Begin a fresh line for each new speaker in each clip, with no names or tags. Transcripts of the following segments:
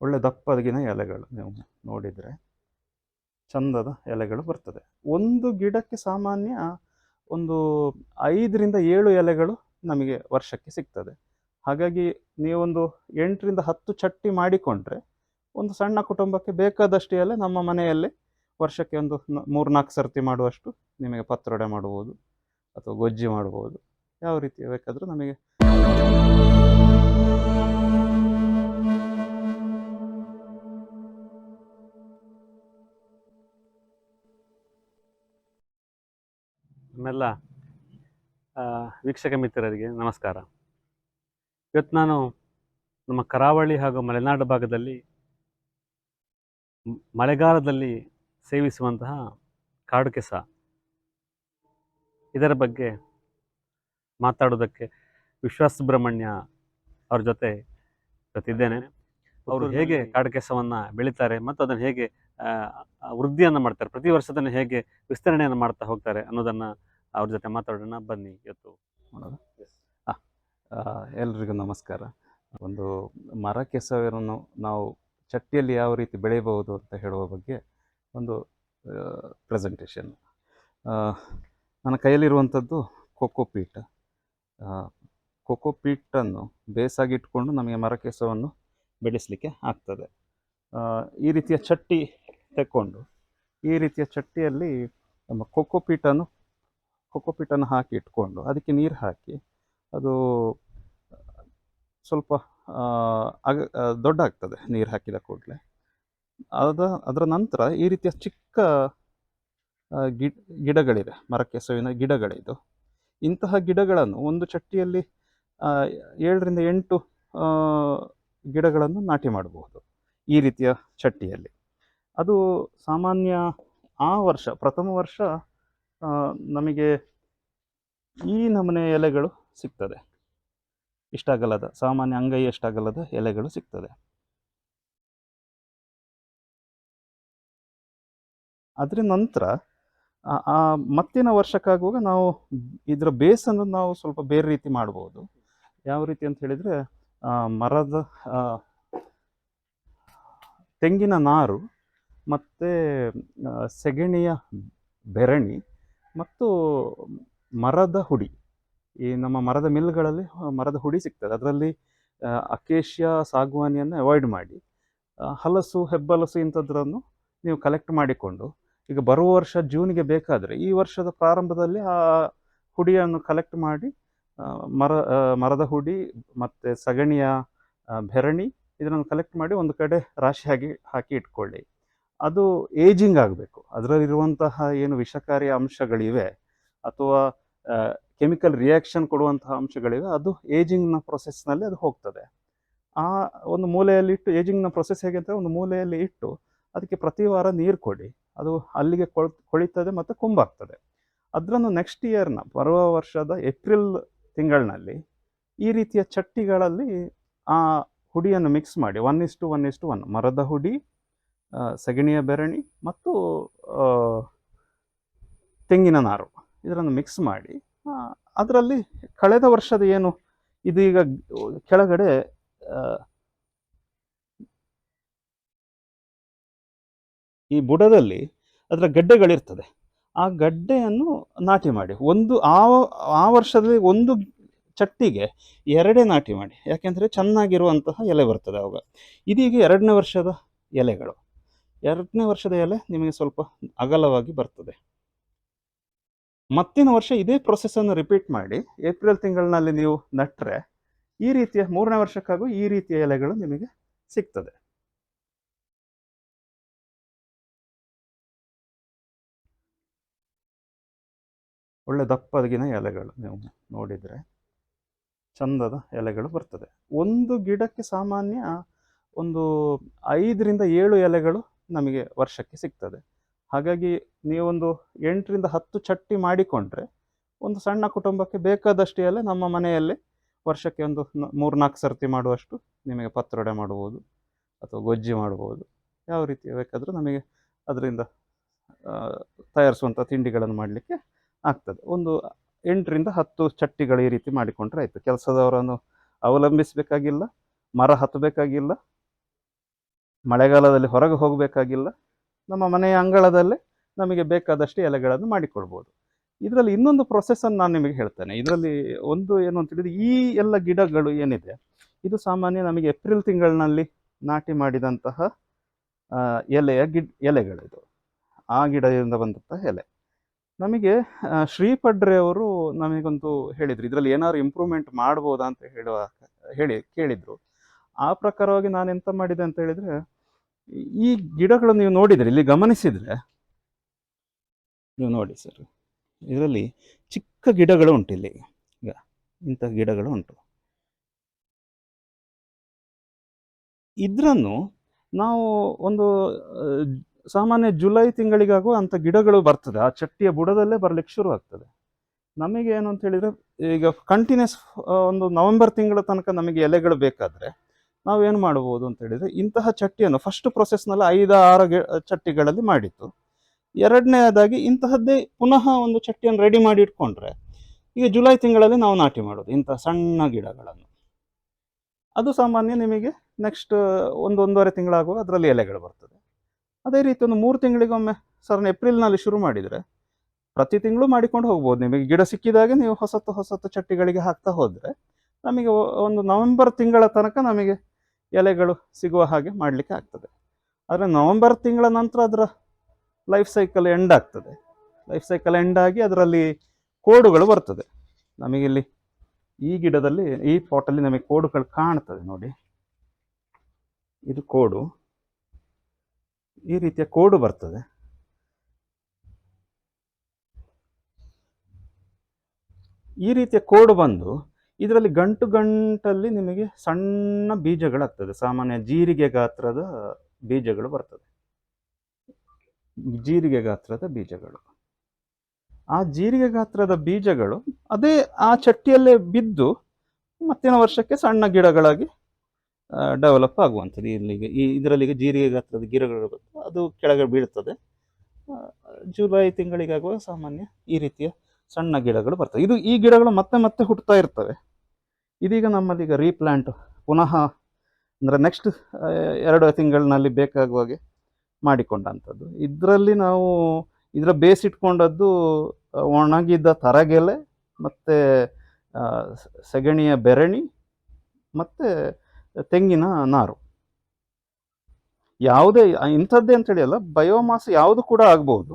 ಒಳ್ಳೆ ದಪ್ಪದಗಿನ ಎಲೆಗಳು ನೀವು ನೋಡಿದರೆ ಚಂದದ ಎಲೆಗಳು ಬರ್ತದೆ. ಒಂದು ಗಿಡಕ್ಕೆ ಸಾಮಾನ್ಯ ಒಂದು ಐದರಿಂದ ಏಳು ಎಲೆಗಳು ನಮಗೆ ವರ್ಷಕ್ಕೆ ಸಿಗ್ತದೆ. ಹಾಗಾಗಿ ನೀವೊಂದು ಎಂಟರಿಂದ ಹತ್ತು ಚಟ್ಟಿ ಮಾಡಿಕೊಂಡ್ರೆ ಒಂದು ಸಣ್ಣ ಕುಟುಂಬಕ್ಕೆ ಬೇಕಾದಷ್ಟು ಎಲೆ ನಮ್ಮ ಮನೆಯಲ್ಲಿ ವರ್ಷಕ್ಕೆ ಒಂದು ಮೂರ್ನಾಲ್ಕು ಸರ್ತಿ ಮಾಡುವಷ್ಟು ನಿಮಗೆ ಪತ್ರೊಡೆ ಮಾಡ್ಬೋದು ಅಥವಾ ಗೊಜ್ಜಿ ಮಾಡ್ಬೋದು ಯಾವ ರೀತಿ ಬೇಕಾದರೂ ನಮಗೆ
ನಮ್ಮೆಲ್ಲ ವೀಕ್ಷಕ ಮಿತ್ರರಿಗೆ ನಮಸ್ಕಾರ. ಇವತ್ತು ನಾನು ನಮ್ಮ ಕರಾವಳಿ ಹಾಗೂ ಮಲೆನಾಡು ಭಾಗದಲ್ಲಿ ಮಳೆಗಾಲದಲ್ಲಿ ಸೇವಿಸುವಂತಹ ಕಾಡು ಕೆಸ. ಇದರ ಬಗ್ಗೆ ಮಾತಾಡೋದಕ್ಕೆ ವಿಶ್ವಾಸ ಸುಬ್ರಹ್ಮಣ್ಯ ಅವ್ರ ಜೊತೆ ಇವತ್ತಿದ್ದೇನೆ ಅವರು ಹೇಗೆ ಕಾಡು ಕೆಸವನ್ನು ಬೆಳೀತಾರೆ ಮತ್ತು ಅದನ್ನು ಹೇಗೆ ವೃದ್ಧಿಯನ್ನು ಮಾಡ್ತಾರೆ ಪ್ರತಿ ವರ್ಷದನ್ನು ಹೇಗೆ ವಿಸ್ತರಣೆಯನ್ನು ಮಾಡ್ತಾ ಹೋಗ್ತಾರೆ ಅನ್ನೋದನ್ನು ಅವ್ರ ಜೊತೆ ಮಾತಾಡೋಣ ಬನ್ನಿ ಇವತ್ತು.
ಮಾಡೋದು ಎಲ್ರಿಗೂ ನಮಸ್ಕಾರ. ಒಂದು ಮರ ಕೆಸವನ್ನು ನಾವು ಚಟ್ಟಿಯಲ್ಲಿ ಯಾವ ರೀತಿ ಬೆಳೆಯಬಹುದು ಅಂತ ಹೇಳುವ ಬಗ್ಗೆ ಒಂದು ಪ್ರೆಸೆಂಟೇಷನ್ ನನ್ನ ಕೈಯಲ್ಲಿರುವಂಥದ್ದು ಕೊಕ್ಕೋ ಪೀಟ್. ಕೊಕ್ಕೋ ಪೀಟನ್ನು ಬೇಸಾಗಿ ಇಟ್ಕೊಂಡು ನಮಗೆ ಮರ ಕೆಸವನ್ನು ಬೆಳೆಸಲಿಕ್ಕೆ ಆಗ್ತದೆ. ಈ ರೀತಿಯ ಚಟ್ಟಿ ತಕ್ಕೊಂಡು ಈ ರೀತಿಯ ಚಟ್ಟಿಯಲ್ಲಿ ನಮ್ಮ ಕೊಕ್ಕೋ ಪೀಟನ್ನು ಕೊಕ್ಕೋ ಪೀಟನ್ನು ಹಾಕಿ ಇಟ್ಕೊಂಡು ಅದಕ್ಕೆ ನೀರು ಹಾಕಿ ಅದು ಸ್ವಲ್ಪ ಅಗ ದೊಡ್ಡ ಆಗ್ತದೆ ನೀರು ಹಾಕಿದ ಕೂಡಲೇ. ಅದ, ಅದರ ನಂತರ ಈ ರೀತಿಯ ಚಿಕ್ಕ ಗಿ ಗಿಡಗಳಿದೆ ಮರಕೆಸವಿನ ಗಿಡಗಳಿದು. ಇಂತಹ ಗಿಡಗಳನ್ನು ಒಂದು ಚಟ್ಟಿಯಲ್ಲಿ ಏಳರಿಂದ ಎಂಟು ಗಿಡಗಳನ್ನು ನಾಟಿ ಮಾಡಬಹುದು ಈ ರೀತಿಯ ಚಟ್ಟಿಯಲ್ಲಿ. ಅದು ಸಾಮಾನ್ಯ ಆ ವರ್ಷ, ಪ್ರಥಮ ವರ್ಷ ನಮಗೆ ಈ ನಮೂನೆ ಎಲೆಗಳು ಸಿಗ್ತದೆ. ಇಷ್ಟಾಗಲ್ಲದ, ಸಾಮಾನ್ಯ ಅಂಗೈ ಎಷ್ಟಾಗಲ್ಲದ ಎಲೆಗಳು ಸಿಗ್ತದೆ. ಅದರ ನಂತರ, ಆ- ಮತ್ತಿನ ವರ್ಷಕ್ಕಾಗುವಾಗ ನಾವು ಇದರ ಬೇಸನ್ನು ನಾವು ಸ್ವಲ್ಪ ಬೇರೆ ರೀತಿ ಮಾಡ್ಬೋದು. ಯಾವ ರೀತಿ ಅಂತ ಹೇಳಿದರೆ ಮರದ ತೆಂಗಿನ ನಾರು ಮತ್ತು ಸೆಗಣಿಯ ಬೆರಣಿ ಮತ್ತು ಮರದ ಹುಡಿ. ಈ ನಮ್ಮ ಮರದ ಮಿಲ್ಗಳಲ್ಲಿ ಮರದ ಹುಡಿ ಸಿಗ್ತದೆ. ಅದರಲ್ಲಿ ಅಕೇಶಿಯಾ ಸಾಗುವಾನಿಯನ್ನು ಅವಾಯ್ಡ್ ಮಾಡಿ ಹಲಸು, ಹೆಬ್ಬಲಸು ಇಂಥದ್ರನ್ನು ನೀವು ಕಲೆಕ್ಟ್ ಮಾಡಿಕೊಂಡು, ಈಗ ಬರುವ ವರ್ಷ ಜೂನಿಗೆ ಬೇಕಾದರೆ ಈ ವರ್ಷದ ಪ್ರಾರಂಭದಲ್ಲಿ ಆ ಹುಡಿಯನ್ನು ಕಲೆಕ್ಟ್ ಮಾಡಿ ಮರ ಮರದ ಹುಡಿ ಮತ್ತು ಸಗಣಿಯ ಬೆರಣಿ ಇದನ್ನು ಕಲೆಕ್ಟ್ ಮಾಡಿ ಒಂದು ಕಡೆ ರಾಶಿಯಾಗಿ ಹಾಕಿ ಇಟ್ಕೊಳ್ಳಿ. ಅದು ಏಜಿಂಗ್ ಆಗಬೇಕು. ಅದರಲ್ಲಿರುವಂತಹ ಏನು ವಿಷಕಾರಿ ಅಂಶಗಳಿವೆ ಅಥವಾ ಕೆಮಿಕಲ್ ರಿಯಾಕ್ಷನ್ ಕೊಡುವಂತಹ ಅಂಶಗಳಿವೆ, ಅದು ಏಜಿಂಗ್ನ ಪ್ರೊಸೆಸ್ನಲ್ಲಿ ಅದು ಹೋಗ್ತದೆ. ಆ ಒಂದು ಮೂಲೆಯಲ್ಲಿ ಇಟ್ಟು ಏಜಿಂಗ್ನ ಪ್ರೊಸೆಸ್ ಹೇಗೆ ಅಂದರೆ ಒಂದು ಮೂಲೆಯಲ್ಲಿ ಇಟ್ಟು, ಅದಕ್ಕೆ ಪ್ರತಿ ವಾರ ನೀರು ಕೊಡಿ. ಅದು ಅಲ್ಲಿಗೆ ಕೊಳ್, ಕೊಳಿತದೆ ಮತ್ತು ಕುಂಬಾಗ್ತದೆ. ಅದರನ್ನು ನೆಕ್ಸ್ಟ್ ಇಯರ್ನ ಬರುವ ವರ್ಷದ ಏಪ್ರಿಲ್ ತಿಂಗಳಿನಲ್ಲಿ ಈ ರೀತಿಯ ಚಟ್ಟಿಗಳಲ್ಲಿ ಆ ಹುಡಿಯನ್ನು ಮಿಕ್ಸ್ ಮಾಡಿ one is to one is to one ಮರದ ಹುಡಿ ಸಗಣಿಯ ಬೆರಣಿ ಮತ್ತು ತೆಂಗಿನ ನಾರು. ಇದರನ್ನು ಮಿಕ್ಸ್ ಮಾಡಿ ಅದರಲ್ಲಿ ಕಳೆದ ವರ್ಷದ ಏನು ಇದೀಗ ಕೆಳಗಡೆ ಈ ಬುಡದಲ್ಲಿ ಅದರ ಗಡ್ಡೆಗಳಿರ್ತದೆ. ಆ ಗಡ್ಡೆಯನ್ನು ನಾಟಿ ಮಾಡಿ. ಒಂದು ಆ ಆ ವರ್ಷದಲ್ಲಿ ಒಂದು ಚಟ್ಟಿಗೆ ಎರಡೇ ನಾಟಿ ಮಾಡಿ. ಯಾಕೆಂದರೆ ಚೆನ್ನಾಗಿರುವಂತಹ ಎಲೆ ಬರ್ತದೆ ಅವಾಗ. ಇದೀಗ ಎರಡನೇ ವರ್ಷದ ಎಲೆಗಳು. ಎರಡನೇ ವರ್ಷದ ಎಲೆ ನಿಮಗೆ ಸ್ವಲ್ಪ ಅಗಲವಾಗಿ ಬರ್ತದೆ. ಮತ್ತಿನ ವರ್ಷ ಇದೇ ಪ್ರೊಸೆಸನ್ನು ರಿಪೀಟ್ ಮಾಡಿ ಏಪ್ರಿಲ್ ತಿಂಗಳಿನಲ್ಲಿ ನೀವು ನಟ್ಟರೆ ಈ ರೀತಿಯ ಮೂರನೇ ವರ್ಷಕ್ಕಾಗೂ ಈ ರೀತಿಯ ಎಲೆಗಳು ನಿಮಗೆ ಸಿಗ್ತದೆ. ಒಳ್ಳೆ ದಪ್ಪದಗಿನ ಎಲೆಗಳು ನೀವು ನೋಡಿದರೆ ಚಂದದ ಎಲೆಗಳು ಬರ್ತದೆ. ಒಂದು ಗಿಡಕ್ಕೆ ಸಾಮಾನ್ಯ ಒಂದು ಐದರಿಂದ ಏಳು ಎಲೆಗಳು ನಮಗೆ ವರ್ಷಕ್ಕೆ ಸಿಗ್ತದೆ. ಹಾಗಾಗಿ ನೀವೊಂದು ಎಂಟರಿಂದ ಹತ್ತು ಚಟ್ಟಿ ಮಾಡಿಕೊಂಡ್ರೆ ಒಂದು ಸಣ್ಣ ಕುಟುಂಬಕ್ಕೆ ಬೇಕಾದಷ್ಟೇ ನಮ್ಮ ಮನೆಯಲ್ಲಿ ವರ್ಷಕ್ಕೆ ಒಂದು ಮೂರ್ನಾಲ್ಕು ಸರ್ತಿ ಮಾಡುವಷ್ಟು ನಿಮಗೆ ಪತ್ರೊಡೆ ಮಾಡ್ಬೋದು ಅಥವಾ ಗೊಜ್ಜಿ ಮಾಡ್ಬೋದು ಯಾವ ರೀತಿ ಬೇಕಾದರೂ ನಮಗೆ ಅದರಿಂದ ತಯಾರಿಸುವಂಥ ತಿಂಡಿಗಳನ್ನು ಮಾಡಲಿಕ್ಕೆ ಆಗ್ತದೆ. ಒಂದು ಎಂಟರಿಂದ ಹತ್ತು ಚಟ್ಟಿಗಳು ಈ ರೀತಿ ಮಾಡಿಕೊಂಡ್ರೆ ಆಯಿತು. ಕೆಲಸದವರನ್ನು ಅವಲಂಬಿಸಬೇಕಾಗಿಲ್ಲ, ಮರ ಹತ್ತಬೇಕಾಗಿಲ್ಲ ಮಳೆಗಾಲದಲ್ಲಿ ಹೊರಗೆ ಹೋಗಬೇಕಾಗಿಲ್ಲ, ನಮ್ಮ ಮನೆಯ ಅಂಗಳದಲ್ಲೇ ನಮಗೆ ಬೇಕಾದಷ್ಟು ಎಲೆಗಳನ್ನು ಮಾಡಿಕೊಳ್ಬೋದು ಇದರಲ್ಲಿ ಇನ್ನೊಂದು ಪ್ರೊಸೆಸನ್ನು ನಾನು ನಿಮಗೆ ಹೇಳ್ತೇನೆ. ಇದರಲ್ಲಿ ಒಂದು ಏನು ಅಂತ ಹೇಳಿದ್ರೆ, ಈ ಎಲ್ಲ ಗಿಡಗಳು ಏನಿದೆ, ಇದು ಸಾಮಾನ್ಯ ನಮಗೆ ಏಪ್ರಿಲ್ ತಿಂಗಳಿನಲ್ಲಿ ನಾಟಿ ಮಾಡಿದಂತಹ ಎಲೆಯ ಗಿಡ್, ಎಲೆಗಳಿದು. ಆ ಗಿಡದಿಂದ ಬಂದಂತಹ ಎಲೆ. ನಮಗೆ ಶ್ರೀಪಡ್ರೆ ಅವರು ನಮಗೊಂದು ಹೇಳಿದರು. ಇದರಲ್ಲಿ ಏನಾದ್ರು ಇಂಪ್ರೂವ್ಮೆಂಟ್ ಮಾಡ್ಬೋದಾ ಅಂತ ಹೇಳುವ, ಹೇಳಿ, ಕೇಳಿದರು. ಆ ಪ್ರಕಾರವಾಗಿ ನಾನು ಎಂತ ಮಾಡಿದೆ ಅಂತ ಹೇಳಿದ್ರೆ ಈ ಗಿಡಗಳು ನೀವು ನೋಡಿದರೆ, ಇಲ್ಲಿ ಗಮನಿಸಿದರೆ? ನೀವು ನೋಡಿ ಸರ್, ಇದರಲ್ಲಿ ಚಿಕ್ಕ ಗಿಡಗಳು ಉಂಟು ಇಲ್ಲಿ. ಈಗ ಇಂಥ ಗಿಡಗಳು ಉಂಟು. ಇದ್ರನ್ನು ನಾವು ಒಂದು ಸಾಮಾನ್ಯ ಜುಲೈ ತಿಂಗಳಿಗಾಗುವ ಅಂಥ ಗಿಡಗಳು ಬರ್ತದೆ. ಆ ಚಟ್ಟಿಯ ಬುಡದಲ್ಲೇ ಬರಲಿಕ್ಕೆ ಶುರು ಆಗ್ತದೆ. ನಮಗೆ ಏನು ಅಂತ ಹೇಳಿದರೆ, ಈಗ ಕಂಟಿನ್ಯೂಸ್ ಒಂದು ನವೆಂಬರ್ ತಿಂಗಳ ತನಕ ನಮಗೆ ಎಲೆಗಳು ಬೇಕಾದ್ರೆ ನಾವು ಏನು ಮಾಡ್ಬೋದು ಅಂತ ಹೇಳಿದ್ರೆ ಇಂತಹ ಚಟ್ಟಿಯನ್ನು ಫಸ್ಟ್ ಪ್ರೊಸೆಸ್ನಲ್ಲಿ ಐದು, ಆರು ಚಟ್ಟಿಗಳಲ್ಲಿ ಮಾಡಿತ್ತು ಎರಡನೇದಾಗಿ ಇಂತಹದ್ದೇ ಪುನಃ ಒಂದು ಚಟ್ಟಿಯನ್ನು ರೆಡಿ ಮಾಡಿ ಇಟ್ಕೊಂಡ್ರೆ ಈಗ ಜುಲೈ ತಿಂಗಳಲ್ಲಿ ನಾವು ನಾಟಿ ಮಾಡೋದು ಇಂತಹ ಸಣ್ಣ ಗಿಡಗಳನ್ನು. ಅದು ಸಾಮಾನ್ಯ ನಿಮಗೆ ನೆಕ್ಸ್ಟ್ ಒಂದು ಒಂದೂವರೆ ತಿಂಗಳಾಗುವಾಗ ಅದರಲ್ಲಿ ಎಲೆಗಳು ಬರ್ತದೆ. ಅದೇ ರೀತಿ ಒಂದು ಮೂರು ತಿಂಗಳಿಗೊಮ್ಮೆ ಸರ್ ಏಪ್ರಿಲ್ನಲ್ಲಿ ಶುರು ಮಾಡಿದರೆ ಪ್ರತಿ ತಿಂಗಳು ಮಾಡಿಕೊಂಡು ಹೋಗ್ಬೋದು. ನಿಮಗೆ ಗಿಡ ಸಿಕ್ಕಿದಾಗೆ ನೀವು ಹೊಸತು ಹೊಸತು ಚಟ್ಟಿಗಳಿಗೆ ಹಾಕ್ತಾ ಹೋದರೆ ನಮಗೆ ಒಂದು ನವೆಂಬರ್ ತಿಂಗಳ ತನಕ ನಮಗೆ ಎಲೆಗಳು ಸಿಗುವ ಹಾಗೆ ಮಾಡಲಿಕ್ಕೆ ಆಗ್ತದೆ. ಆದರೆ ನವಂಬರ್ ತಿಂಗಳ ನಂತರ ಅದರ ಲೈಫ್ ಸೈಕಲ್ ಎಂಡ್ ಆಗ್ತದೆ. ಲೈಫ್ ಸೈಕಲ್ ಎಂಡ್ ಆಗಿ ಅದರಲ್ಲಿ ಕೋಡುಗಳು ಬರ್ತದೆ. ನಮಗಿಲ್ಲಿ ಈ ಗಿಡದಲ್ಲಿ, ಈ ಪಾಟಲ್ಲಿ ನಮಗೆ ಕೋಡುಗಳು ಕಾಣ್ತದೆ ನೋಡಿ. ಇದು ಕೋಡು. ಈ ರೀತಿಯ ಕೋಡು ಬರ್ತದೆ. ಈ ರೀತಿಯ ಕೋಡು ಬಂದು ಇದರಲ್ಲಿ ಗಂಟು ಗಂಟಲ್ಲಿ ನಿಮಗೆ ಸಣ್ಣ ಬೀಜಗಳಾಗ್ತದೆ. ಸಾಮಾನ್ಯ ಜೀರಿಗೆ ಗಾತ್ರದ ಬೀಜಗಳು ಬರ್ತದೆ. ಜೀರಿಗೆ ಗಾತ್ರದ ಬೀಜಗಳು. ಆ ಜೀರಿಗೆ ಗಾತ್ರದ ಬೀಜಗಳು ಅದೇ ಆ ಚಟ್ಟಿಯಲ್ಲೇ ಬಿದ್ದು ಮತ್ತಿನ ವರ್ಷಕ್ಕೆ ಸಣ್ಣ ಗಿಡಗಳಾಗಿ ಡೆವಲಪ್ ಆಗುವಂಥದ್ದು. ಇಲ್ಲಿಗೆ ಈ, ಇದರಲ್ಲಿಗೆ ಜೀರಿಗೆ ಗಾತ್ರದ ಗಿಡಗಳು ಅದು ಕೆಳಗೆ ಬೀಳ್ತದೆ. ಜುಲೈ ತಿಂಗಳಿಗಾಗುವ ಸಾಮಾನ್ಯ ಈ ರೀತಿಯ ಸಣ್ಣ ಗಿಡಗಳು ಬರ್ತವೆ. ಇದು ಈ ಗಿಡಗಳು ಮತ್ತೆ ಮತ್ತೆ ಹುಟ್ಟುತ್ತಾ ಇರ್ತವೆ. ಇದೀಗ ನಮ್ಮಲ್ಲಿ ಈಗ ರೀಪ್ಲಾಂಟ್ ಪುನಃ, ಅಂದರೆ ನೆಕ್ಸ್ಟ್ ಎರಡು ತಿಂಗಳಿನಲ್ಲಿ ಬೇಕಾಗುವ ಹಾಗೆ ಮಾಡಿಕೊಂಡಂಥದ್ದು. ಇದರಲ್ಲಿ ನಾವು ಇದರ ಬೇಸ್ ಇಟ್ಕೊಂಡದ್ದು ಒಣಗಿದ್ದ ಒಣಗಿದ ತರಗೆಲೆ ಮತ್ತು ಸೆಗಣಿಯ ಬೆರಣಿ ಮತ್ತು ತೆಂಗಿನ ನಾರು. ಯಾವುದೇ ಇಂಥದ್ದೇ ಅಂತೇಳಿ ಅಲ್ಲ ಬಯೋಮಾಸ್ ಯಾವುದು ಕೂಡ ಆಗ್ಬೋದು.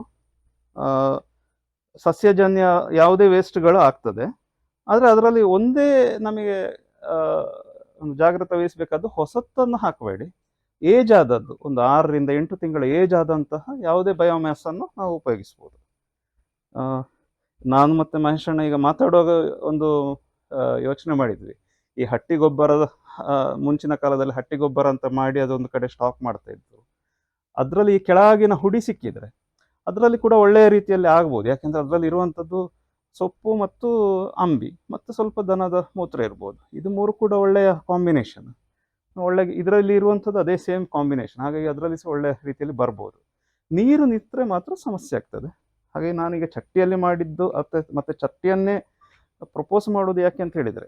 ಸಸ್ಯಜನ್ಯ ಯಾವುದೇ ವೇಸ್ಟ್ಗಳು ಆಗ್ತದೆ. ಆದರೆ ಅದರಲ್ಲಿ ಒಂದೇ ನಮಗೆ ಒಂದು ಜಾಗ್ರತೆ ವಹಿಸಬೇಕಾದ್ದು ಹೊಸತನ್ನು ಹಾಕಬೇಡಿ. ಏಜ್ ಆದದ್ದು, ಒಂದು ಆರರಿಂದ ಎಂಟು ತಿಂಗಳ ಏಜ್ ಆದಂತಹ ಯಾವುದೇ ಬಯೋಮ್ಯಾಸ್ ಅನ್ನು ನಾವು ಉಪಯೋಗಿಸ್ಬೋದು. ನಾನು ಮತ್ತೆ ಮಹೇಶಣ್ಣ ಈಗ ಮಾತಾಡುವಾಗ ಒಂದು ಯೋಚನೆ ಮಾಡಿದ್ವಿ. ಈ ಹಟ್ಟಿ ಗೊಬ್ಬರದ ಮುಂಚಿನ ಕಾಲದಲ್ಲಿ ಹಟ್ಟಿ ಗೊಬ್ಬರ ಅಂತ ಮಾಡಿ ಅದೊಂದು ಕಡೆ ಸ್ಟಾಕ್ ಮಾಡ್ತಾ ಇದ್ರು. ಅದರಲ್ಲಿ ಈ ಕೆಳಗಿನ ಹುಡಿ ಸಿಕ್ಕಿದ್ರೆ, ಅದರಲ್ಲಿ ಕೂಡ ಒಳ್ಳೆಯ ರೀತಿಯಲ್ಲಿ ಆಗ್ಬೋದು. ಯಾಕೆಂದ್ರೆ ಅದರಲ್ಲಿ ಇರುವಂಥದ್ದು ಸೊಪ್ಪು ಮತ್ತು ಅಂಬಿ, ಮತ್ತು ಸ್ವಲ್ಪ ದನದ ಮೂತ್ರ ಇರ್ಬೋದು. ಇದು ಮೂರು ಕೂಡ ಒಳ್ಳೆಯ ಕಾಂಬಿನೇಷನ್ ಒಳ್ಳೆ ಇದರಲ್ಲಿ ಇರುವಂಥದ್ದು ಅದೇ ಸೇಮ್ ಕಾಂಬಿನೇಷನ್ ಹಾಗಾಗಿ ಅದರಲ್ಲಿ ಸಹ ಒಳ್ಳೆಯ ರೀತಿಯಲ್ಲಿ ಬರ್ಬೋದು. ನೀರು ನಿಂತರೆ ಮಾತ್ರ ಸಮಸ್ಯೆ ಆಗ್ತದೆ. ಹಾಗಾಗಿ ನಾನೀಗ ಚಟ್ಟಿಯಲ್ಲಿ ಮಾಡಿದ್ದು, ಮತ್ತೆ, ಮತ್ತು ಚಟ್ಟಿಯನ್ನೇ ಪ್ರಪೋಸ್ ಮಾಡೋದು ಯಾಕೆ ಅಂತ ಹೇಳಿದರೆ,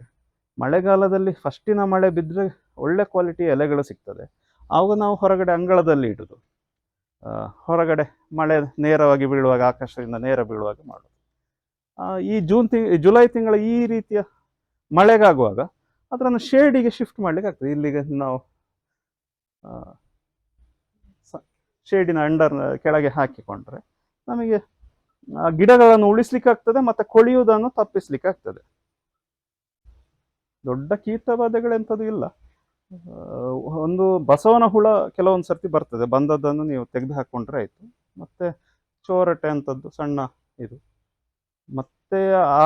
ಮಳೆಗಾಲದಲ್ಲಿ ಫಸ್ಟಿನ ಮಳೆ ಬಿದ್ದರೆ ಒಳ್ಳೆ ಕ್ವಾಲಿಟಿ ಎಲೆಗಳು ಸಿಗ್ತದೆ. ಆವಾಗ ನಾವು ಹೊರಗಡೆ ಅಂಗಳದಲ್ಲಿ ಇಡೋದು. ಹೊರಗಡೆ ಮಳೆ ನೇರವಾಗಿ ಬೀಳುವಾಗ, ಆಕಾಶದಿಂದ ನೇರ ಬೀಳುವಾಗ ಮಾಡೋದು. ಈ ಜೂನ್ ತಿಂಗ್ ಜುಲೈ ತಿಂಗಳ ಈ ರೀತಿಯ ಮಳೆಗಾಗುವಾಗ ಅದನ್ನು ಶೇಡಿಗೆ ಶಿಫ್ಟ್ ಮಾಡ್ಲಿಕ್ಕೆ ಆಗ್ತದೆ. ಇಲ್ಲಿಗೆ ನಾವು ಶೇಡಿನ ಅಂಡರ್ ಕೆಳಗೆ ಹಾಕಿಕೊಂಡ್ರೆ ನಮಗೆ ಗಿಡಗಳನ್ನು ಉಳಿಸ್ಲಿಕ್ಕೆ ಆಗ್ತದೆ, ಮತ್ತೆ ಕೊಳೆಯುವುದನ್ನು ತಪ್ಪಿಸ್ಲಿಕ್ಕೆ ಆಗ್ತದೆ. ದೊಡ್ಡ ಕೀಟಬಾಧೆಗಳೆಂಥದ್ದು ಇಲ್ಲ. ಒಂದು ಬಸವನ ಹುಳ ಕೆಲವೊಂದು ಸರ್ತಿ ಬರ್ತದೆ. ಬಂದದ್ದನ್ನು ನೀವು ತೆಗೆದು ಹಾಕೊಂಡ್ರೆ ಆಯ್ತು. ಮತ್ತೆ ಚೋರಟೆ ಅಂತದ್ದು ಸಣ್ಣ ಇದು. ಮತ್ತೆ ಆ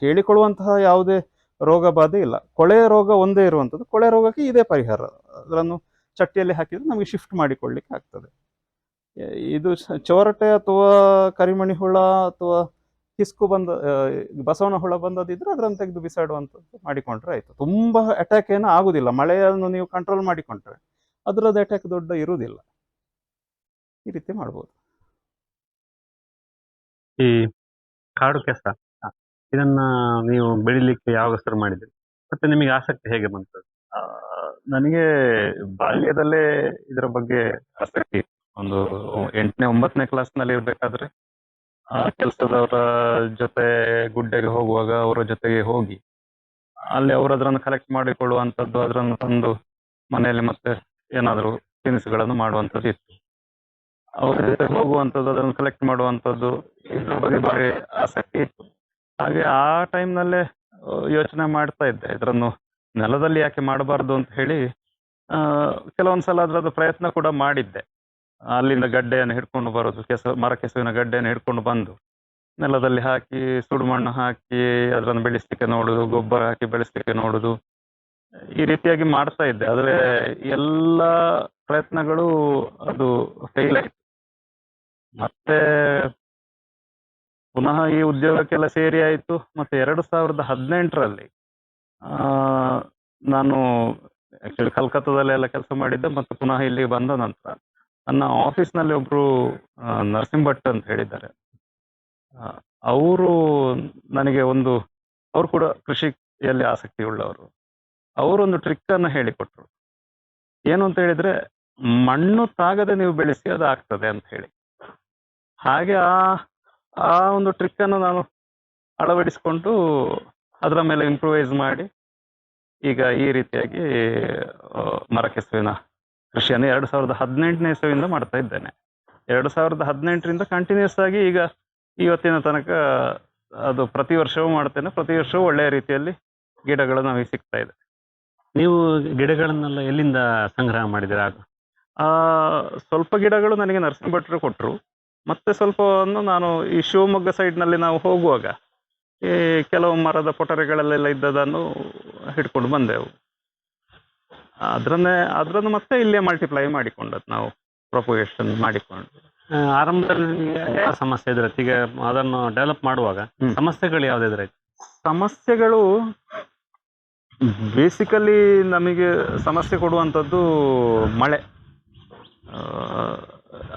ಹೇಳಿಕೊಳ್ಳುವಂತಹ ಯಾವುದೇ ರೋಗ ಬಾಧೆ ಇಲ್ಲ. ಕೊಳೆ ರೋಗ ಒಂದೇ ಇರುವಂಥದ್ದು. ಕೊಳೆ ರೋಗಕ್ಕೆ ಇದೇ ಪರಿಹಾರ. ಅದನ್ನು ಚಟ್ಟಿಯಲ್ಲಿ ಹಾಕಿದರೆ ನಮಗೆ ಶಿಫ್ಟ್ ಮಾಡಿಕೊಳ್ಳಿಕ್ಕೆ ಆಗ್ತದೆ. ಇದು ಚೋರಟೆ ಅಥವಾ ಕರಿಮಣಿ ಹುಳ ಅಥವಾ ಹಿಸ್ಕು ಬಂದ ಬಸವನ ಹುಳ ಬಂದದಿದ್ರೆ ಅದನ್ನು ತೆಗೆದು ಬಿಸಾಡುವಂಥದ್ದು ಮಾಡಿಕೊಂಡ್ರೆ ಆಯ್ತು. ತುಂಬ ಅಟ್ಯಾಕ್ ಏನೂ ಆಗುದಿಲ್ಲ. ಮಳೆಯನ್ನು ನೀವು ಕಂಟ್ರೋಲ್ ಮಾಡಿಕೊಂಡ್ರೆ ಅದರದ್ದು ಅಟ್ಯಾಕ್ ದೊಡ್ಡ ಇರುವುದಿಲ್ಲ. ಈ ರೀತಿ ಮಾಡ್ಬೋದು.
ಈ ಕಾಡು ಕೆಸ. ಇದನ್ನ ನೀವು ಬೆಳಿಲಿಕ್ಕೆ ಯಾವಾಗ ಶುರು ಮಾಡಿದ್ರಿ? ಮತ್ತೆ ನಿಮಗೆ ಆಸಕ್ತಿ ಹೇಗೆ ಬಂತು?
ನನಗೆ ಬಾಲ್ಯದಲ್ಲೇ ಇದರ ಬಗ್ಗೆ ಆಸಕ್ತಿ. ಒಂದು ಎಂಟನೇ ಒಂಬತ್ತನೇ ಕ್ಲಾಸ್ನಲ್ಲಿ ಇರ್ಬೇಕಾದ್ರೆ ಆ ಕೆಲಸದವರ ಜೊತೆ ಗುಡ್ಡೆಗೆ ಹೋಗುವಾಗ ಅವರ ಜೊತೆಗೆ ಹೋಗಿ ಅಲ್ಲಿ ಅವರು ಅದರನ್ನು ಕಲೆಕ್ಟ್ ಮಾಡಿಕೊಳ್ಳುವಂಥದ್ದು ಅದರನ್ನು ತಂದು ಮನೆಯಲ್ಲಿ ಮತ್ತೆ ಏನಾದರೂ ತಿನಿಸುಗಳನ್ನು ಮಾಡುವಂಥದ್ದು ಇತ್ತು. ಅವರ ಜೊತೆ ಹೋಗುವಂಥದ್ದು ಅದನ್ನು ಕಲೆಕ್ಟ್ ಮಾಡುವಂಥದ್ದು ಬಗ್ಗೆ ಆಸಕ್ತಿ ಇತ್ತು. ಹಾಗೆ ಆ ಟೈಮ್ನಲ್ಲೇ ಯೋಚನೆ ಮಾಡ್ತಾ ಇದ್ದೆ. ಇದ್ರನ್ನು ನೆಲದಲ್ಲಿ ಯಾಕೆ ಮಾಡಬಾರ್ದು ಅಂತ ಹೇಳಿ ಕೆಲವೊಂದ್ಸಲ ಅದರದ್ದು ಪ್ರಯತ್ನ ಕೂಡ ಮಾಡಿದ್ದೆ. ಅಲ್ಲಿಂದ ಗಡ್ಡೆಯನ್ನು ಹಿಡ್ಕೊಂಡು ಬರೋದು ಕೆಸ ಮರ ಕೆಸುವಿನ ಗಡ್ಡೆಯನ್ನು ಹಿಡ್ಕೊಂಡು ಬಂದು, ನೆಲದಲ್ಲಿ ಹಾಕಿ, ಸುಡುಮಣ್ಣು ಹಾಕಿ ಅದನ್ನು ಬೆಳೆಸ್ಲಿಕ್ಕೆ ನೋಡುದು, ಗೊಬ್ಬರ ಹಾಕಿ ಬೆಳೆಸ್ಲಿಕ್ಕೆ ನೋಡುದು, ಈ ರೀತಿಯಾಗಿ ಮಾಡ್ತಾ ಇದ್ದೆ. ಆದ್ರೆ ಎಲ್ಲ ಪ್ರಯತ್ನಗಳು ಅದು ಫೇಲ್ ಆಯ್ತು. ಮತ್ತೆ ಪುನಃ ಈ ಉದ್ಯೋಗಕ್ಕೆಲ್ಲ ಸೇರಿ ಆಯಿತು. ಮತ್ತೆ ಎರಡು ಸಾವಿರದ ಹದಿನೆಂಟರಲ್ಲಿ ನಾನು ಆಕ್ಚುಲಿ ಕಲ್ಕತ್ತಾದಲ್ಲಿ ಎಲ್ಲ ಕೆಲಸ ಮಾಡಿದ್ದೆ. ಮತ್ತು ಪುನಃ ಇಲ್ಲಿಗೆ ಬಂದ ನಂತರ ನನ್ನ ಆಫೀಸ್ನಲ್ಲಿ ಒಬ್ಬರು ನರಸಿಂಭಟ್ ಅಂತ ಹೇಳಿದ್ದಾರೆ. ಅವರು ನನಗೆ ಒಂದು, ಅವರು ಕೂಡ ಕೃಷಿಯಲ್ಲಿ ಆಸಕ್ತಿ ಉಳ್ಳವರು ಅವರೊಂದು ಟ್ರಿಕ್ ಅನ್ನು ಹೇಳಿಕೊಟ್ರು. ಏನು ಅಂತ ಹೇಳಿದ್ರೆ, ಮಣ್ಣು ತಾಗದೆ ನೀವು ಬೆಳೆಸಿ ಅದು ಆಗ್ತದೆ ಅಂತ ಹೇಳಿ. ಹಾಗೆ ಆ ಆ ಒಂದು ಟ್ರಿಕ್ ಅನ್ನು ನಾನು ಅಳವಡಿಸಿಕೊಂಡು ಅದರ ಮೇಲೆ ಇಂಪ್ರೂವೈಸ್ ಮಾಡಿ ಈಗ ಈ ರೀತಿಯಾಗಿ ಮರಕೆಸುವಿನ ಕೃಷಿಯನ್ನು ಎರಡು ಸಾವಿರದ ಹದಿನೆಂಟನೇ ಇಸವಿಯಿಂದ ಮಾಡ್ತಾ ಇದ್ದೇನೆ. ಎರಡು ಸಾವಿರದ ಹದಿನೆಂಟರಿಂದ ಕಂಟಿನ್ಯೂಸ್ ಆಗಿ ಈಗ ಇವತ್ತಿನ ತನಕ ಅದು ಪ್ರತಿ ವರ್ಷವೂ ಮಾಡ್ತೇನೆ. ಪ್ರತಿ ವರ್ಷವೂ ಒಳ್ಳೆಯ ರೀತಿಯಲ್ಲಿ ಗಿಡಗಳು ನಮಗೆ ಸಿಗ್ತಾ ಇದೆ.
ನೀವು ಗಿಡಗಳನ್ನೆಲ್ಲ ಎಲ್ಲಿಂದ ಸಂಗ್ರಹ ಮಾಡಿದಿರ
ಆ ಸ್ವಲ್ಪ ಗಿಡಗಳು ನನಗೆ ನರಸಿಂಹ ಭಟ್ರು ಕೊಟ್ಟರು ಮತ್ತೆ ಸ್ವಲ್ಪವನ್ನು ನಾನು ಈ ಶಿವಮೊಗ್ಗ ಸೈಡ್ನಲ್ಲಿ ನಾವು ಹೋಗುವಾಗ ಈ ಕೆಲವು ಮರದ ಪೊಟರೆಗಳಲ್ಲೆಲ್ಲ ಇದ್ದದನ್ನು ಹಿಡ್ಕೊಂಡು ಬಂದೆವು. ಅದರನ್ನೇ ಅದರನ್ನು ಮತ್ತೆ ಇಲ್ಲೇ ಮಲ್ಟಿಪ್ಲೈ ಮಾಡಿಕೊಂಡದ್ದು ನಾವು ಪ್ರೊಪಗೇಷನ್ ಮಾಡಿಕೊಂಡು.
ಆರಂಭದಲ್ಲಿ ನಿಮ್ಗೆ ಯಾವ ಸಮಸ್ಯೆ ಇದ್ರೆ? ಈಗ ಅದನ್ನು ಡೆವಲಪ್ ಮಾಡುವಾಗ. ಸಮಸ್ಯೆಗಳು ಯಾವ್ದಿದ್ರೆ
ಸಮಸ್ಯೆಗಳು ಬೇಸಿಕಲಿ ನಮಗೆ ಸಮಸ್ಯೆ ಕೊಡುವಂಥದ್ದು ಮಳೆ.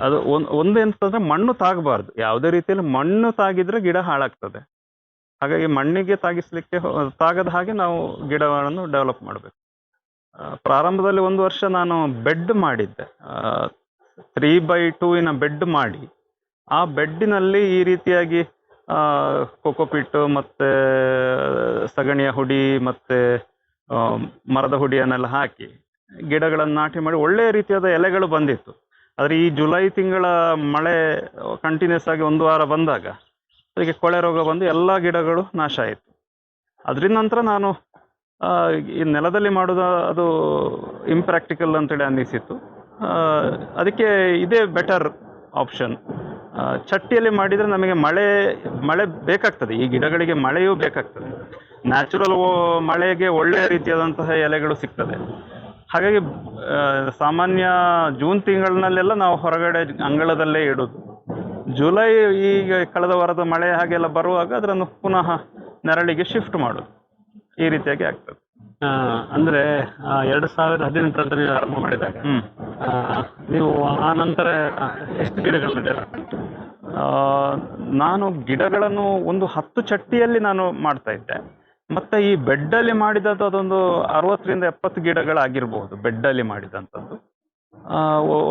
ಅದು ಒಂದು ಎಂತಂದ್ರೆ ಮಣ್ಣು ತಾಗಬಾರ್ದು. ಯಾವುದೇ ರೀತಿಯಲ್ಲಿ ಮಣ್ಣು ತಾಗಿದ್ರೆ ಗಿಡ ಹಾಳಾಗ್ತದೆ. ಹಾಗಾಗಿ ಮಣ್ಣಿಗೆ ತಾಗಿಸ್ಲಿಕ್ಕೆ ತಾಗದ ಹಾಗೆ ನಾವು ಗಿಡಗಳನ್ನು ಡೆವಲಪ್ ಮಾಡಬೇಕು. ಪ್ರಾರಂಭದಲ್ಲಿ ಒಂದು ವರ್ಷ ನಾನು ಬೆಡ್ ಮಾಡಿದ್ದೆ. ತ್ರೀ ಬೈ ಟೂವಿನ ಬೆಡ್ ಮಾಡಿ. ಆ ಬೆಡ್ಡಿನಲ್ಲಿ ಈ ರೀತಿಯಾಗಿ ಕೊಕೊಪಿಟ್ಟು ಮತ್ತೆ, ಸಗಣಿಯ ಹುಡಿ ಮತ್ತೆ ಮರದ ಹುಡಿಯನ್ನೆಲ್ಲ ಹಾಕಿ ಗಿಡಗಳನ್ನು ನಾಟಿ ಮಾಡಿ ಒಳ್ಳೆಯ ರೀತಿಯಾದ ಎಲೆಗಳು ಬಂದಿತ್ತು. ಆದರೆ ಈ ಜುಲೈ ತಿಂಗಳ ಮಳೆ ಕಂಟಿನ್ಯೂಸ್ ಆಗಿ ಒಂದು ವಾರ ಬಂದಾಗ, ಅದಕ್ಕೆ ಕೊಳೆ ರೋಗ ಬಂದು ಎಲ್ಲ ಗಿಡಗಳು ನಾಶ ಆಯಿತು. ಅದರಿಂದ ನಂತರ ನಾನು ಈ ನೆಲದಲ್ಲಿ ಮಾಡೋದು, ಅದು ಇಂಪ್ರಾಕ್ಟಿಕಲ್ ಅಂತೇಳಿ ಅನ್ನಿಸಿತ್ತು. ಅದಕ್ಕೆ ಇದೇ ಬೆಟರ್ ಆಪ್ಷನ್ ಚಟ್ಟಿಯಲ್ಲಿ ಮಾಡಿದರೆ ನಮಗೆ ಮಳೆ ಮಳೆ ಬೇಕಾಗ್ತದೆ. ಈ ಗಿಡಗಳಿಗೆ ಮಳೆಯೂ ಬೇಕಾಗ್ತದೆ. ನ್ಯಾಚುರಲ್ ಮಳೆಗೆ ಒಳ್ಳೆಯ ರೀತಿಯಾದಂತಹ ಎಲೆಗಳು ಸಿಗ್ತದೆ. ಹಾಗಾಗಿ ಸಾಮಾನ್ಯ ಜೂನ್ ತಿಂಗಳಿನಲ್ಲೆಲ್ಲ ನಾವು ಹೊರಗಡೆ ಅಂಗಳದಲ್ಲೇ ಇಡೋದು. ಜುಲೈ ಈಗ ಕಳೆದ ವಾರದ ಮಳೆ ಹಾಗೆಲ್ಲ ಬರುವಾಗ ಅದನ್ನು ಪುನಃ ನೆರಳಿಗೆ ಶಿಫ್ಟ್ ಮಾಡೋದು. ಈ ರೀತಿಯಾಗಿ ಆಗ್ತದೆ.
ಅಂದ್ರೆ ಎರಡು ಸಾವಿರದ ಹದಿನೆಂಟರಲ್ಲಿ ನೀವು ಆರಂಭ ಮಾಡಿದಾಗ
ಹ್ಮ್.
ನೀವು ಆ ನಂತರ ಎಷ್ಟು ಗಿಡಗಳು
ನಾನು ಗಿಡಗಳನ್ನು ಒಂದು ಹತ್ತು ಚಟ್ಟಿಯಲ್ಲಿ ನಾನು ಮಾಡ್ತಾ ಇದ್ದೆ. ಮತ್ತೆ ಈ ಬೆಡ್ಡಲ್ಲಿ ಮಾಡಿದದ್ದು ಅದೊಂದು ಅರವತ್ತರಿಂದ ಎಪ್ಪತ್ತು ಗಿಡಗಳಾಗಿರ್ಬೋದು, ಬೆಡ್ಡಲ್ಲಿ ಮಾಡಿದಂಥದ್ದು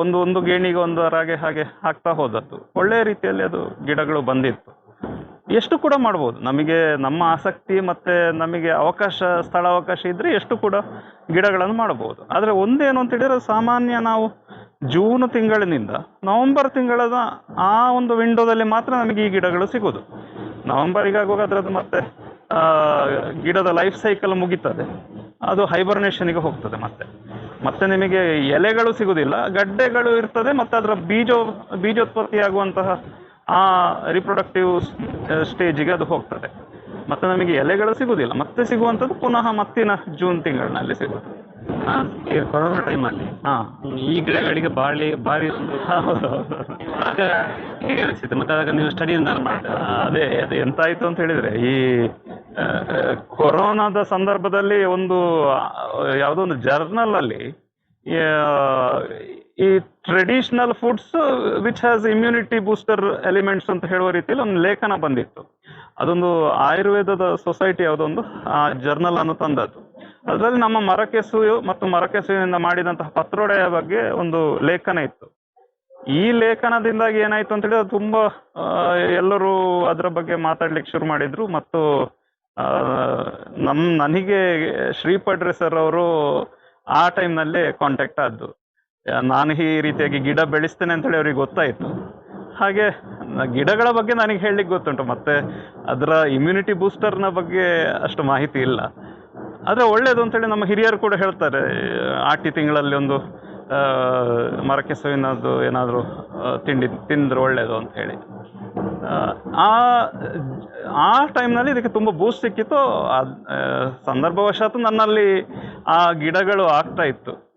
ಒಂದು ಒಂದು ಗೇಣಿಗೆ ಒಂದು ಹಾಗೆ ಹಾಕ್ತಾ ಹೋದದ್ದು. ಒಳ್ಳೆಯ ರೀತಿಯಲ್ಲಿ ಅದು ಗಿಡಗಳು ಬಂದಿತ್ತು. ಎಷ್ಟು ಕೂಡ ಮಾಡ್ಬೋದು. ನಮಗೆ ನಮ್ಮ ಆಸಕ್ತಿ ಮತ್ತೆ ನಮಗೆ ಅವಕಾಶ, ಸ್ಥಳಾವಕಾಶ ಇದ್ರೆ ಎಷ್ಟು ಕೂಡ ಗಿಡಗಳನ್ನು ಮಾಡಬಹುದು ಆದರೆ ಒಂದೇನು ಅಂತ ಹೇಳಿದ್ರೆ ಸಾಮಾನ್ಯ ನಾವು ಜೂನ್ ತಿಂಗಳಿನಿಂದ ನವೆಂಬರ್ ತಿಂಗಳದ ಆ ಒಂದು ವಿಂಡೋದಲ್ಲಿ ಮಾತ್ರ ನಮಗೆ ಈ ಗಿಡಗಳು ಸಿಗೋದು. ನವೆಂಬರ್ ಆಗುವಾಗ ಅದರದ್ದು ಮತ್ತೆ ಗಿಡದ ಲೈಫ್ ಸೈಕಲ್ ಮುಗೀತದೆ. ಅದು ಹೈಬರ್ನೇಷನ್ಗೆ ಹೋಗ್ತದೆ ಮತ್ತೆ. ಮತ್ತೆ ನಿಮಗೆ ಎಲೆಗಳು ಸಿಗುದಿಲ್ಲ ಗಡ್ಡೆಗಳು ಇರ್ತದೆ ಮತ್ತೆ ಅದರ ಬೀಜ ಬೀಜೋತ್ಪತ್ತಿ ಆಗುವಂತಹ ಆ ರಿಪ್ರೊಡಕ್ಟಿವ್ ಸ್ಟೇಜಿಗೆ ಅದು ಹೋಗ್ತದೆ. ಮತ್ತೆ ನಮಗೆ ಎಲೆಗಳು ಸಿಗುದಿಲ್ಲ ಮತ್ತೆ ಸಿಗುವಂಥದ್ದು ಪುನಃ ಮತ್ತಿನ ಜೂನ್ ತಿಂಗಳಿನಲ್ಲಿ ಸಿಗುತ್ತೆ
ಈ ಕೊರೋನಾ ಟೈಮಲ್ಲಿ
ಹಾ.
ಈ ಗಿಡಗಳಿಗೆ ಬಾಳಿ ಬಾರಿ ಮತ್ತೆ ಆಗ ನೀವು ಸ್ಟಡಿಯಿಂದ
ಅದೇ ಅದೇ ಎಂತಾಯ್ತು ಅಂತ ಹೇಳಿದ್ರೆ ಈ ಕೊರೋನಾದ ಸಂದರ್ಭದಲ್ಲಿ ಒಂದು, ಯಾವುದೋ ಒಂದು ಜರ್ನಲ್ ಅಲ್ಲಿ ಈ traditional foods which has immunity booster elements ಅಂತ ಹೇಳುವ ರೀತಿಯಲ್ಲಿ ಒಂದು ಲೇಖನ ಬಂದಿತ್ತು. ಅದೊಂದು ಆಯುರ್ವೇದದ ಸೊಸೈಟಿ ಯಾವುದೊಂದು, ಆ ಜರ್ನಲ್ ಅನ್ನು ತಂದದ್ದು. ಅದರಲ್ಲಿ ನಮ್ಮ ಮರಕೆಸುವು ಮತ್ತು ಮರಕೆಸುವಿನಿಂದ ಮಾಡಿದಂತಹ ಪತ್ರೊಡೆಯ ಬಗ್ಗೆ ಒಂದು ಲೇಖನ ಇತ್ತು. ಈ ಲೇಖನದಿಂದಾಗಿ ಏನಾಯ್ತು ಅಂತ ಹೇಳಿದ್ರೆ ತುಂಬಾ ಎಲ್ಲರೂ ಅದರ ಬಗ್ಗೆ ಮಾತಾಡ್ಲಿಕ್ಕೆ ಶುರು ಮಾಡಿದ್ರು ಮತ್ತು ಆ, ನಮ್ ನನಗೆ ಶ್ರೀಪಡ್ರೆ ಸರ್ ಅವರು ಆ ಟೈಮ್ನಲ್ಲಿ ಕಾಂಟ್ಯಾಕ್ಟ್ ಆದ್ದು. ನಾನು ಈ ರೀತಿಯಾಗಿ ಗಿಡ ಬೆಳೆಸ್ತೇನೆ ಅಂತೇಳಿ ಅವ್ರಿಗೆ ಗೊತ್ತಾಯಿತು. ಹಾಗೆ ಗಿಡಗಳ ಬಗ್ಗೆ ನನಗೆ ಹೇಳಲಿಕ್ಕೆ ಗೊತ್ತುಂಟು ಮತ್ತೆ ಅದರ ಇಮ್ಯುನಿಟಿ ಬೂಸ್ಟರ್ನ ಬಗ್ಗೆ ಅಷ್ಟು ಮಾಹಿತಿ ಇಲ್ಲ. ಆದರೆ ಒಳ್ಳೆಯದು ಅಂತೇಳಿ ನಮ್ಮ ಹಿರಿಯರು ಕೂಡ ಹೇಳ್ತಾರೆ ಆಟಿ ತಿಂಗಳಲ್ಲಿ ಒಂದು ಮರಕ್ಕೆ ಮರಕೆಸುವಿನದ್ದು ಏನಾದರೂ ತಿಂಡಿ ತಿಂದರೆ ಒಳ್ಳೆಯದು ಅಂತ ಹೇಳಿ. ಆ, ಆ ಟೈಮ್ನಲ್ಲಿ ಇದಕ್ಕೆ ತುಂಬ ಬೂಸ್ಟ್ ಸಿಕ್ಕಿತ್ತು. ಅದ್- ಸಂದರ್ಭವಶಾತ್ ನನ್ನಲ್ಲಿ ಆ ಗಿಡಗಳು ಆಗ್ತಾ ಇತ್ತು.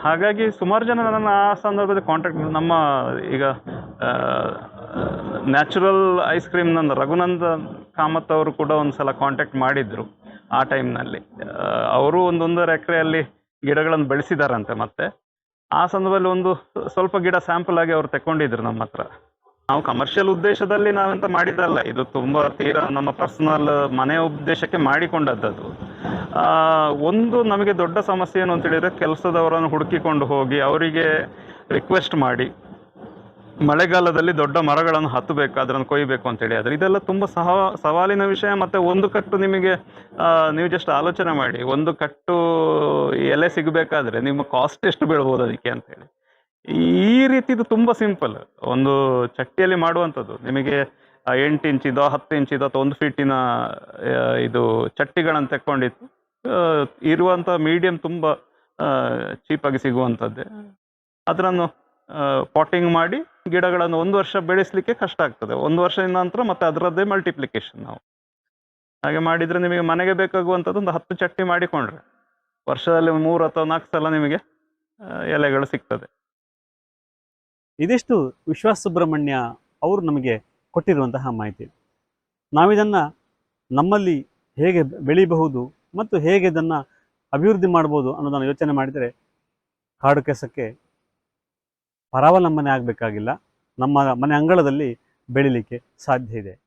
ಹಾಗಾಗಿ ಸುಮಾರು ಜನ ನನ್ನನ್ನು ಆ ಸಂದರ್ಭದಲ್ಲಿ ಕಾಂಟ್ಯಾಕ್ಟ್ ನಮ್ಮ ಈಗ ನ್ಯಾಚುರಲ್ ಐಸ್ ಕ್ರೀಮ್ ನನ್ನ ರಘುನಂದ ಕಾಮತ್ ಅವರು ಕೂಡ ಒಂದು ಸಲ ಕಾಂಟ್ಯಾಕ್ಟ್ ಮಾಡಿದ್ರು ಆ ಟೈಮ್ನಲ್ಲಿ. ಅವರು ಒಂದೊಂದರ ಎಕರೆಯಲ್ಲಿ ಗಿಡಗಳನ್ನು ಬೆಳೆಸಿದಾರಂತೆ ಮತ್ತೆ. ಆ ಸಂದರ್ಭದಲ್ಲಿ ಒಂದು ಸ್ವಲ್ಪ ಗಿಡ ಸ್ಯಾಂಪಲ್ ಆಗಿ ಅವರು ತಗೊಂಡಿದ್ರು ನಮ್ಮ ಹತ್ರ. ನಾವು ಕಮರ್ಷಿಯಲ್ ಉದ್ದೇಶದಲ್ಲಿ ನಾವೆಂತ ಮಾಡಿದ್ದಲ್ಲ, ಇದು ತುಂಬ ತೀರಾ ನಮ್ಮ ಪರ್ಸನಲ್ ಮನೆ ಉದ್ದೇಶಕ್ಕೆ ಮಾಡಿಕೊಂಡದ್ದು ಒಂದು ನಮಗೆ ದೊಡ್ಡ ಸಮಸ್ಯೆ ಏನು ಅಂತ ಹೇಳಿದ್ರೆ ಕೆಲಸದವರನ್ನು ಹುಡುಕಿಕೊಂಡು ಹೋಗಿ ಅವರಿಗೆ ರಿಕ್ವೆಸ್ಟ್ ಮಾಡಿ, ಮಳೆಗಾಲದಲ್ಲಿ ದೊಡ್ಡ ಮರಗಳನ್ನು ಹತ್ತಬೇಕು, ಅದನ್ನು ಕೊಯ್ಬೇಕು ಅಂತೇಳಿ ಆದರೆ ಇದೆಲ್ಲ ತುಂಬ ಸಹ, ಸವಾಲಿನ ವಿಷಯ, ಮತ್ತು ಒಂದು ಕಟ್ಟು ನಿಮಗೆ ನೀವು ಜಸ್ಟ್ ಆಲೋಚನೆ ಮಾಡಿ, ಒಂದು ಕಟ್ಟು ಎಲೆ ಸಿಗಬೇಕಾದ್ರೆ ನಿಮ್ಮ ಕಾಸ್ಟ್ ಎಷ್ಟು ಬೀಳ್ಬೋದು ಅದಕ್ಕೆ ಅಂತೇಳಿ ಈ ರೀತಿದು ತುಂಬ ಸಿಂಪಲ್ ಒಂದು ಚಟ್ಟಿಯಲ್ಲಿ ಮಾಡುವಂಥದ್ದು. ನಿಮಗೆ ಎಂಟು ಇಂಚಿದೋ ಹತ್ತು ಇಂಚಿದೋ ಅಥವಾ ಒಂದು ಫೀಟಿನ ಇದು ಚಟ್ಟಿಗಳನ್ನು ತೆಕ್ಕೊಂಡಿತ್ತು ಇರುವಂಥ ಮೀಡಿಯಂ ತುಂಬ ಚೀಪಾಗಿ ಸಿಗುವಂಥದ್ದೇ. ಅದನ್ನು ಪಾಟಿಂಗ್ ಮಾಡಿ ಗಿಡಗಳನ್ನು ಒಂದು ವರ್ಷ ಬೆಳೆಸಲಿಕ್ಕೆ ಕಷ್ಟ ಆಗ್ತದೆ. ಒಂದು ವರ್ಷದ ನಂತರ ಮತ್ತೆ ಅದರದ್ದೇ ಮಲ್ಟಿಪ್ಲಿಕೇಶನ್ ನಾವು. ಹಾಗೆ ಮಾಡಿದರೆ ನಿಮಗೆ ಮನೆಗೆ ಬೇಕಾಗುವಂಥದ್ದು ಒಂದು ಹತ್ತು ಚಟ್ಟಿ ಮಾಡಿಕೊಂಡ್ರೆ, ವರ್ಷದಲ್ಲಿ ಮೂರು ಅಥವಾ ನಾಲ್ಕು ಸಲ ನಿಮಗೆ ಎಲೆಗಳು ಸಿಗ್ತದೆ.
ಇದಿಷ್ಟು ವಿಶ್ವಾಸ ಸುಬ್ರಹ್ಮಣ್ಯ ಅವರು ನಮಗೆ ಕೊಟ್ಟಿರುವಂತಹ ಮಾಹಿತಿ. ನಾವಿದನ್ನು ನಮ್ಮಲ್ಲಿ ಹೇಗೆ ಬೆಳೀಬಹುದು ಮತ್ತು ಹೇಗೆ ಇದನ್ನು ಅಭಿವೃದ್ಧಿ ಮಾಡ್ಬೋದು ಅನ್ನೋದನ್ನು ಯೋಚನೆ ಮಾಡಿದರೆ ಕಾಡು ಕೆಸಕ್ಕೆ ಪರಾವಲಂಬನೆ ಆಗಬೇಕಾಗಿಲ್ಲ. ನಮ್ಮ ಮನೆ ಅಂಗಳದಲ್ಲಿ ಬೆಳಿಲಿಕ್ಕೆ ಸಾಧ್ಯ ಇದೆ.